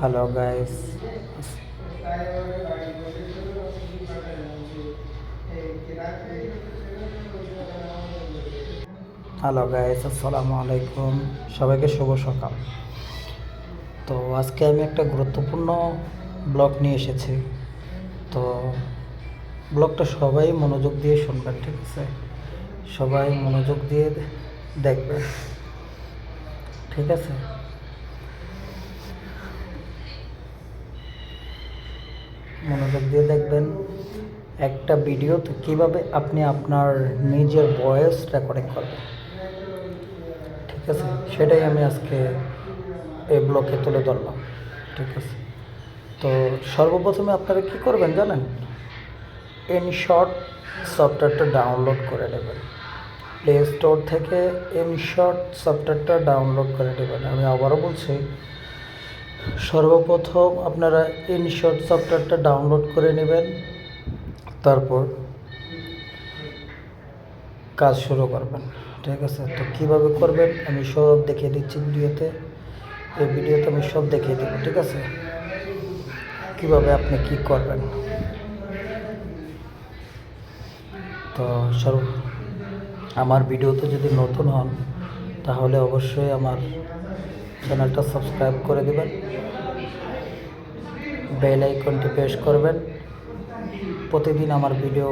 Hello guys hello guys আসসালামু আলাইকুম সবাইকে শুভ সকাল। তো আজকে আমি একটা গুরুত্বপূর্ণ ব্লগ নিয়ে এসেছি। তো ব্লগটা সবাই মনোযোগ দিয়ে শুনবেন, ঠিক আছে? সবাই মনোযোগ দিয়ে দেখবেন, ঠিক আছে? মনোযোগ দিয়ে দেখবেন একটা ভিডিওতে কীভাবে আপনি আপনার নিজের ভয়েস রেকর্ডিং করবেন। ঠিক আছে? সেটাই আমি আজকে এই ব্লকে তুলে ধরলাম। ঠিক আছে? তো সর্বপ্রথমে আপনারা কি করবেন জানেন? ইনশর্ট সফটওয়্যারটা ডাউনলোড করে নেবেন। প্লে স্টোর থেকে ইনশর্ট সফটওয়্যারটা ডাউনলোড করে নেবেন। আমি আবারও বলছি সর্বপ্রথম আপনারা ইনশর্ট সফটওয়্যারটা ডাউনলোড করে নেবেন। তারপর কাজ শুরু করবেন। ঠিক আছে? তো কীভাবে করবেন? আমি সব দেখিয়ে দিচ্ছি ভিডিওতে। এই ভিডিওতে আমি সব দেখিয়ে দেবো। ঠিক আছে? কীভাবে আপনি কি করবেন? তো সর্ব আমার ভিডিওতে যদি নতুন হন, তাহলে অবশ্যই আমার চ্যানেলটা সাবস্ক্রাইব করে দেবেন। বেল আইকনটি প্রেস করবেন। প্রতিদিন আমার ভিডিও,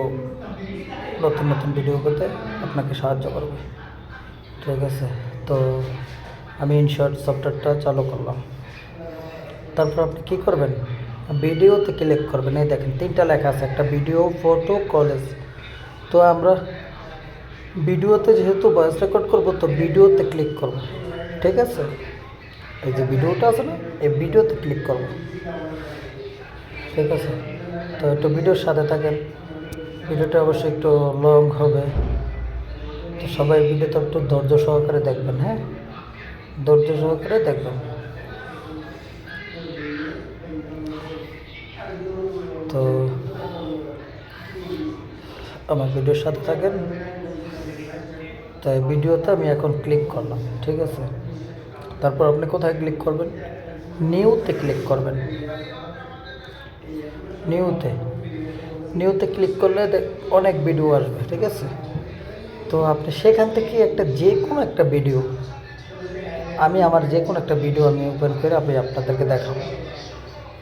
নতুন নতুন ভিডিও করতে আপনাকে সাহায্য করবে। ঠিক আছে, তো আমি ইনশর্ট সফটওয়্যারটা চালু করলাম। তারপর আপনি কি করবেন? ভিডিওতে ক্লিক করবেন। এই দেখেন, তিনটা লেখা আছে, একটা ভিডিও ফটো কলেজ তো আমরা ভিডিওতে যেহেতু ভয়েস রেকর্ড করব, তো ভিডিওতে ক্লিক করব। ঠিক আছে? এই যে ভিডিওটা আছে না, এই ভিডিওতে ক্লিক করব। ঠিক আছে? তো একটু ভিডিওর সাথে থাকেন। ভিডিওটা অবশ্যই একটু লং হবে। তো সবাই ভিডিওটা একটু ধৈর্য সহকারে দেখবেন হ্যাঁ? ধৈর্য সহকারে দেখবেন। তো আমার ভিডিওর সাথে থাকেন। তাই ভিডিওতে আমি এখন ক্লিক করলাম, ঠিক আছে? তারপর আপনি কোথায় ক্লিক করবেন? নিউতে ক্লিক করবেন। নিউতে নিউতে ক্লিক করলে অনেক ভিডিও আসবে, ঠিক আছে? তো আপনি সেখান থেকে একটা যে কোনো একটা ভিডিও আমি আমার যে কোনো একটা ভিডিও আমি ওপেন করে আমি আপনাদেরকে দেখাবো,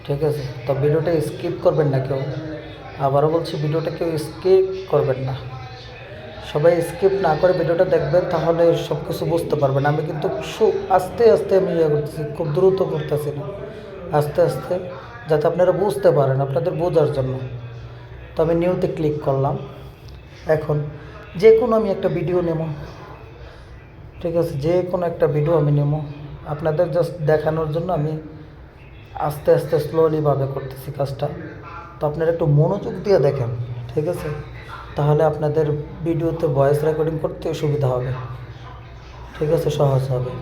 ঠিক আছে? তো ভিডিওটা স্কিপ করবেন না কেউ। আবারও বলছি ভিডিওটা কেউ স্কিপ করবেন না। সবাই স্কিপ না করে ভিডিওটা দেখবেন, তাহলে সব কিছু বুঝতে পারবেন। আমি কিন্তু আস্তে আস্তে আমি ইয়ে করতেছি, খুব দ্রুত করতেছি না। আস্তে আস্তে, যাতে আপনারা বুঝতে পারেন আপনাদের বোঝার জন্য। তো আমি নিউতে ক্লিক করলাম। এখন যে কোনো আমি একটা ভিডিও নেব। ঠিক আছে যে কোনো একটা ভিডিও আমি নেব। আপনাদের জাস্ট দেখানোর জন্য আমি আস্তে আস্তে স্লোলিভাবে করতেছি কাজটা। তো আপনারা একটু মনোযোগ দিয়ে দেখেন। ঠিক আছে? তাহলে আপনাদের ভিডিওতে ভয়েস রেকর্ডিং করতে সুবিধা হবে। ঠিক আছে, সহজ হবে।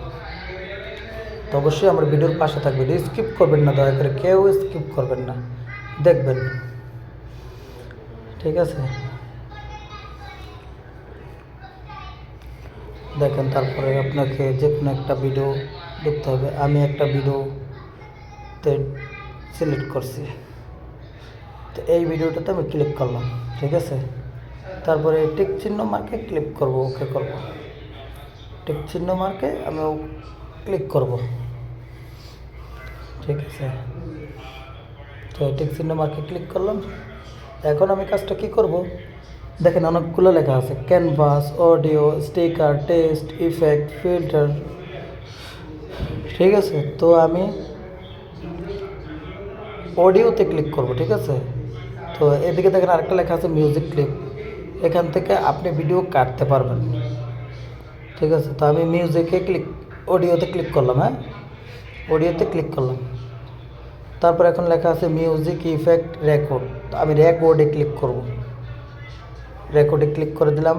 তো অবশ্যই আমার ভিডিওর পাশে থাকবেন। স্কিপ করবেন না, দয়া করে কেউ স্কিপ করবেন না। দেখবেন। ঠিক আছে? দেখেন, তারপরে আপনাকে যে কোনো একটা ভিডিও দেখতে হবে। আমি একটা ভিডিওতে সিলেক্ট করছি। তো এই ভিডিওটাতে আমি ক্লিক করলাম। ঠিক আছে? তারপরে টিক চিহ্ন মার্কে ক্লিক করব, ওকে করব। টিক চিহ্ন মার্কে আমি ক্লিক করব। ঠিক আছে। তো টিক চিহ্ন মার্কে ক্লিক করলাম। এখন আমি কাজটা কি করব? দেখেন অনেকগুলো লেখা আছে। Canvas, audio, sticker, text, effect, filter. ঠিক আছে? তো আমি অডিওতে ক্লিক করব, ঠিক আছে? তো এদিকে দেখেন আরেকটা লেখা আছে, মিউজিক ক্লিপ। এখান থেকে আপনি ভিডিও কাটতে পারবেন। ঠিক আছে? তো আমি মিউজিকে ক্লিক অডিওতে ক্লিক করলাম হ্যাঁ? অডিওতে ক্লিক করলাম। তারপর এখন লেখা আছে মিউজিক ইফেক্ট রেকর্ড আমি রেকর্ডে ক্লিক করব। রেকর্ডে ক্লিক করে দিলাম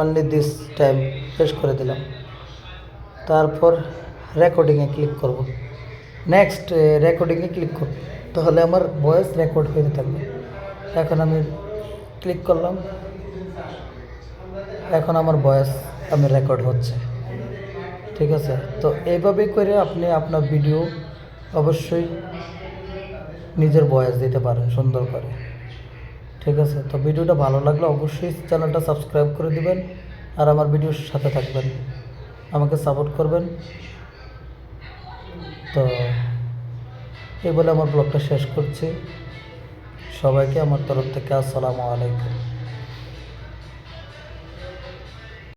অনলি দিস টাইম শেষ করে দিলাম। তারপর রেকর্ডিংয়ে ক্লিক করব। নেক্সট রেকর্ডিংয়ে ক্লিক করব। তাহলে আমার ভয়েস রেকর্ড হয়ে থাকবে। এখন আমি ক্লিক করলাম। এখন আমার ভয়েস আমি রেকর্ড হচ্ছে। ঠিক আছে? তো এইভাবে করে আপনি আপনার ভিডিও অবশ্যই নিজের বয়স দিতে পারেন সুন্দর করে। ঠিক আছে? তো ভিডিওটা ভালো লাগলে অবশ্যই চ্যানেলটা সাবস্ক্রাইব করে দিবেন আর আমার ভিডিওর সাথে থাকবেন। আমাকে সাপোর্ট করবেন। তো এই বলে আমার ব্লগটা শেষ করছি। সবাইকে আমার তরফ থেকে আসসালামু আলাইকুম।